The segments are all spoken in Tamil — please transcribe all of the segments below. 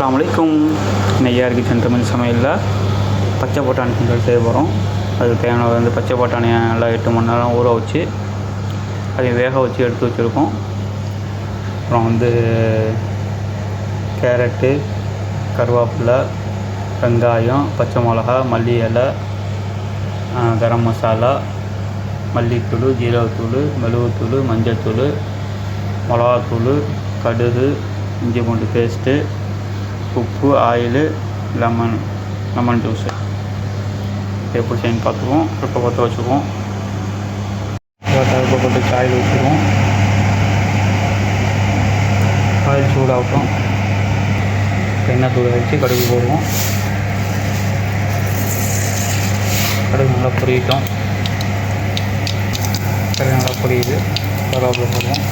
அஸ்ஸலாமு அலைக்கும் நெய்யாருக்கு சென்டர்மன் சமையலில் பச்சை பட்டாணி சுண்டல் செய்ய போகிறோம் அதுக்கு தேவையான வந்து பச்சை பட்டாணியை நல்லா எட்டு மணி நேரம் ஊற வச்சு அதை வேக வச்சு எடுத்து வச்சுருக்கோம். அப்புறம் வந்து கேரட்டு கருவேப்பிலை வெங்காயம் பச்சை மிளகா மல்லி இலை கரம் மசாலா மல்லித்தூள் ஜீரகத்தூள் மிளகுத்தூள் மஞ்சத்தூள் மிளகாத்தூள் கடுகு இஞ்சி பூண்டு பேஸ்ட்டு உப்பு ஆயிலு லெமன் லெமன் ஜூஸு. எப்படி செய்யணும் பார்த்துக்குவோம். இப்போ பற்ற வச்சுக்குவோம். அடுப்பை போட்டு ஆயில் ஊற்றிக்குவோம் ஆயில் சூடாகட்டும். எண்ணெய் தூள் வச்சு கடுகு போடுவோம். கடுகு நல்லா பொரியட்டும். கடுகு நல்லா பொரியுது. கருவேப்பிலை போடுவோம்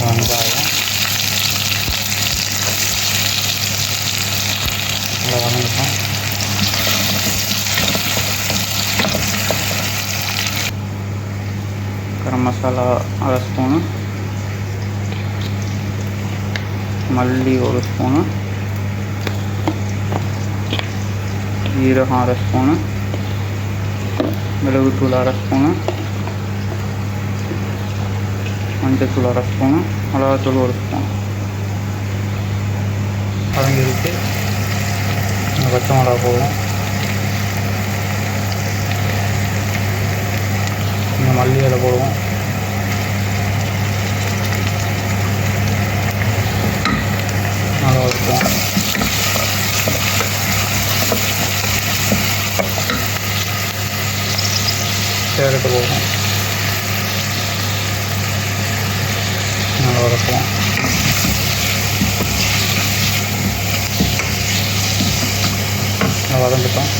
வெங்காயம் நல்லா வதங்கட்டும் கரம் மசாலா அரை ஸ்பூனு. மல்லி ஒரு ஸ்பூனு. ஜீரகம் அரை ஸ்பூனு. மிளகுத்தூள் அரை ஸ்பூனு. மஞ்சத்தூள் அரை ஸ்பூனு. மிளகாத்தூள் ஒரு ஸ்பூன். கலங்கிருக்கு. இந்த பச்சை மிளகா போடுவோம் இந்த மல்லி இலை போடுவோம் நல்லா வதக்குவோம் கேரட்டு போகும் நல்லா வதக்குவோம் நல்லா வதங்கிட்டோம்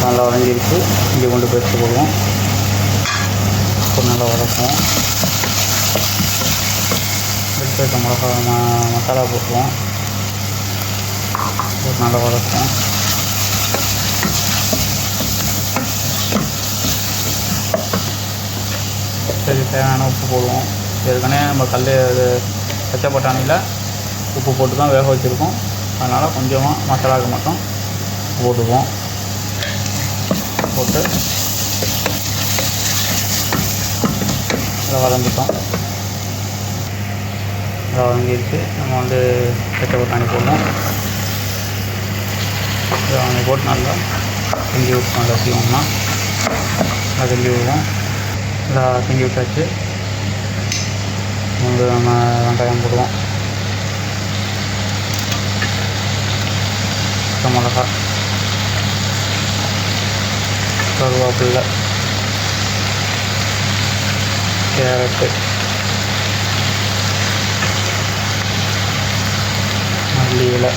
நல்லா வதங்கிடுச்சு இங்கே கொண்டு பேஸ்ட்டு போடுவோம் இப்போ நல்லா வதக்குவோம் எடுத்து வைக்க மிளகா மசாலா போட்டுருவோம். நல்லா வதக்குவோம் தேவையான உப்பு போடுவோம். ஏற்கனவே நம்ம கல் இது பச்சை பட்டாணியில் உப்பு போட்டு தான் வேக வச்சுருக்கோம். அதனால் கொஞ்சமாக மசாலாவுக்கு மட்டும் போட்டுக்குவோம். போட்டு நல்லா வதங்கிட்டோம். நல்லா வதங்கிடுச்சு நம்ம வந்து பச்சை பட்டாணி போடுவோம். இதை அவங்க போட்டு நல்லா கிண்டி விட்டு நல்லா செய்வோம்னா நல்லா கிண்டி விடுவோம் நல்லா கிண்டி விட்டாச்சு. வந்து நம்ம வெங்காயம் போடுவோம். மிளகா. கருவேப்பில்லை கேரட்டு. மல்லி இலை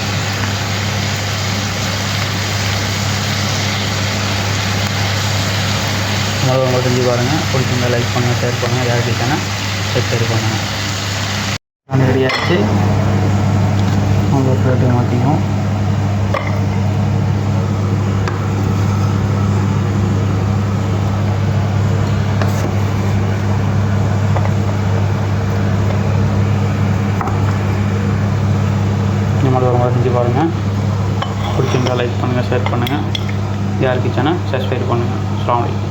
முதல்ல உங்களை செஞ்சு பாருங்கள் பிடிச்சிருந்தா லைக் பண்ணுங்கள் ஷேர் பண்ணுங்கள் யாருக்கு சேனல் சப்ஸ்கிரைப் பண்ணுங்கள் நான் ரெடியாச்சு உங்களுக்கு ரேட்டு மாற்றிக்கும் இந்த செஞ்சு பாருங்கள் பிடிச்சிருந்தா லைக் பண்ணுங்கள் ஷேர் பண்ணுங்கள் யாருக்கு சேனல் சப்ஸ்கிரைப் பண்ணுங்கள் அஸ்லாம் வலைக்கம்